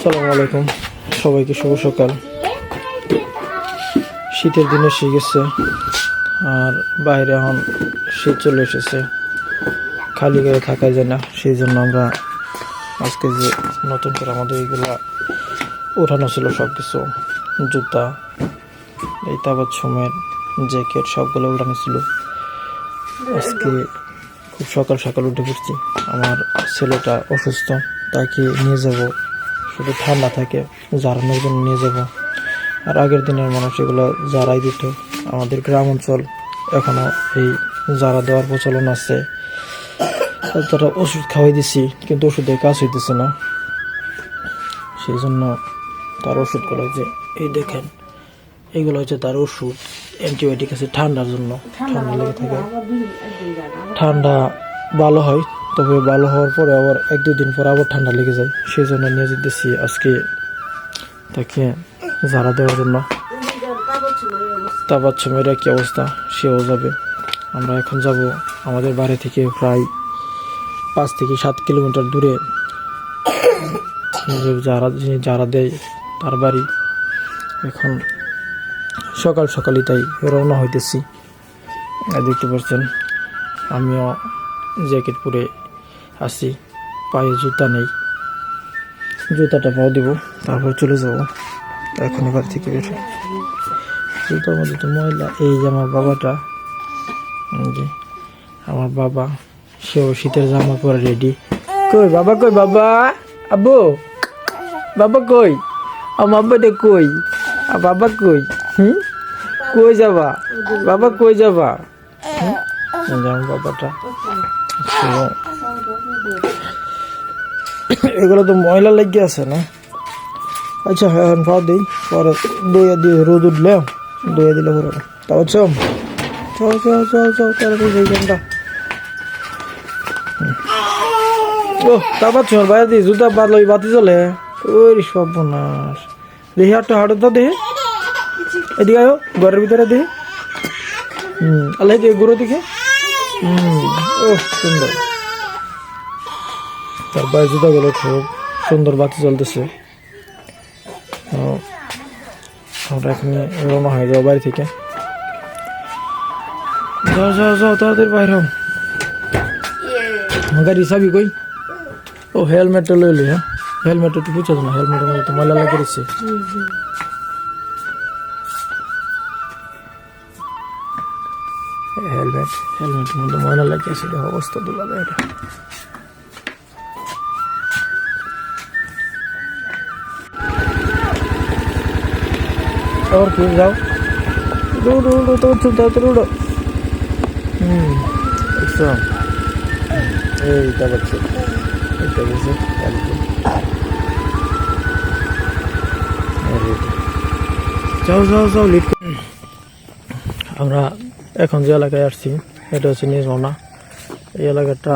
আসসালামু আলাইকুম। সবাইকে শুভ সকাল। শীতের দিনে গেছে, আর বাইরে এখন শীত চলে এসেছে। খালি গায়ে থাকা যায় না, সেই জন্য আমরা আজকে যে নতুন করে আমাদের এইগুলা ওঠানো ছিল সব কিছু জুতা, এই তাবাচ্ছমের জ্যাকেট সবগুলো উঠানো ছিল। আজকে খুব সকাল সকাল উঠে পড়ছি। আমার ছেলেটা অসুস্থ, তাকে নিয়ে যাব শুধু ঠান্ডা থাকে জারানোর জন্য নিয়ে যাব। আর আগের দিনের মানুষ এগুলো জারাই দিত। আমাদের গ্রাম অঞ্চল এখনও এই জারা দেওয়ার প্রচলন আছে। তারা ওষুধ খাওয়াই দিছি কিন্তু ওষুধে কাজ হইতেছে না। সেই জন্য তার ওষুধগুলো যে এই দেখেন এগুলো হচ্ছে তার ওষুধ অ্যান্টিবায়োটিক আছে ঠান্ডার জন্য। ঠান্ডা লেগে থাকে। ঠান্ডা ভালো হয়। তবে ভালো হওয়ার পরে আবার এক দুই দিন পর আবার ঠান্ডা লেগে যায়। সেই জন্য নিয়ে যেতেছি আজকে তাকে জারা দেওয়ার জন্য। তাবাচ্ছমের কি অবস্থা, সেও যাবে। আমরা এখন যাব আমাদের বাড়ি থেকে প্রায় পাঁচ থেকে সাত কিলোমিটার দূরে। যারা, যিনি যারা দেয় তার বাড়ি। এখন সকাল সকালই তাই রওনা হইতেছি। দেখতে পাচ্ছেন, আমিও জ্যাকেট পরে আসি, পায়ে জুতা নেই। জুতাটা পাও দিব, তারপর চলে যাব এখন এবার থেকে বেশি জুতার মধ্যে তো ময়লা, এই যে আমার বাবাটা যে আমার বাবা, সেও শীতের জামা পরে রেডি কই বাবা কই বাবা? আব্বু, বাবা কই? আমার আব্বাটা কই? আর বাবা কই? হুম? কই যাবা? বাবা কই যাবা? আমার বাবাটা এগুলো তো ময়লা লেগে আছে না? আচ্ছা হ্যাঁ এখন পাও দিই, পরে দইয়া দিয়ে রোদ উঠলে দইয়া দিলে পরে। তাও চম চল চল চল চল তাড়াতাড়ি যাই ঘণ্টা ও তারপর চল বাইরে দিই জুতা বাদল ওই বাতি চলে ওই সর্বনাশ। দেখি হাঁটো হাঁটো তো দেখি এদিকে আয়ো, ঘরের ভিতরে দেখি হুম, আল্লাহ দিয়ে গুঁড়ো দেখে। হুম, ও, সুন্দর। তার বাইরে জুতাগুলো খুব সুন্দর বাতি চলতেছে তো আমরা এখানে রওনা হয়ে যাব বাড়ি থেকে। যাও যাও যাও, তাড়াতাড়ি বাইরে হও। গাড়ি চাবি কই? ও, হেলমেটটা লই লি হ্যাঁ? হেলমেট একটু পুছে না, হেলমেটের মধ্যে তো ময়লা লাগে দিচ্ছে। হেলমেট, হেলমেটের মধ্যে ময়লা লাগিয়েছে দেখো অবস্থা তোলা যায় এটা? ఎవరు తీరు రావు రూడు రూడు తోచు తోడు এইটা পাচ্ছে এটা বুঝে যাও যাও যাও লিট আমরা এখন যে এলাকায় আসছি, এটা হচ্ছে নিজমনা এই এলাকাটা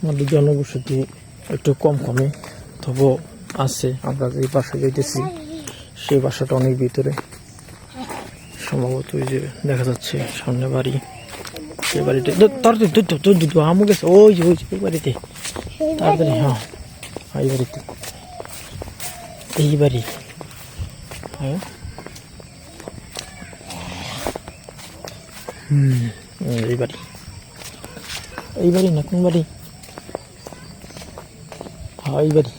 আমাদের জনবসতি একটু কম কমে তবু আছে, আমরা যে পাশে যেতেছি সেই বাসাটা অনেক ভিতরে। সম্ভবত ওই যে দেখা যাচ্ছে সামনে বাড়ি। সেই বাড়িতে ধুর, ধুর, আমু গেছে। ওই যে ওই যে ওই বাড়িতে। তাড়াতাড়ি হ্যাঁ হ্যাঁ, এই বাড়িতে। এই বাড়ি। হ্যাঁ? হুম এই বাড়ি। এই বাড়ি না কোন বাড়ি? হ্যাঁ এই বাড়ি।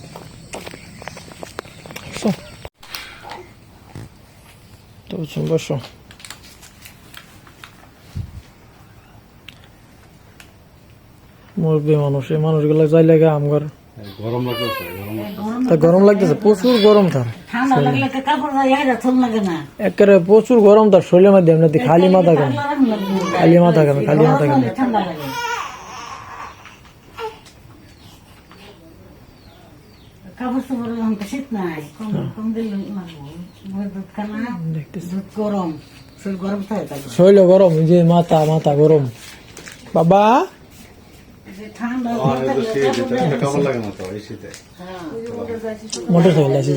তো বলছি, বসো মরবে মানুষ এই মানুষগুলো যাই লাগে আমগর গরম লাগতেছে গরম লাগতেছে। তা গরম লাগতেছে প্রচুর গরম না একেবারে প্রচুর গরম তার শরীরের মধ্যে এমনিতে খালি মাথা কেন খালি মাথা কেন খালি মাথা কেন ঠান্ডা লাগে কাপড় চোপড় এখন শীত নাই কম কম দিলে লাগবো দুধ খানা দুধ গরম শরীর গরম থাকে শরীর গরম যে মাথা মাথা গরম বাবা মোটর সাইকেল আছি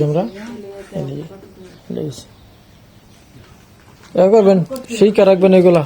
এ করবেন শিখা রাখবেন এগুলা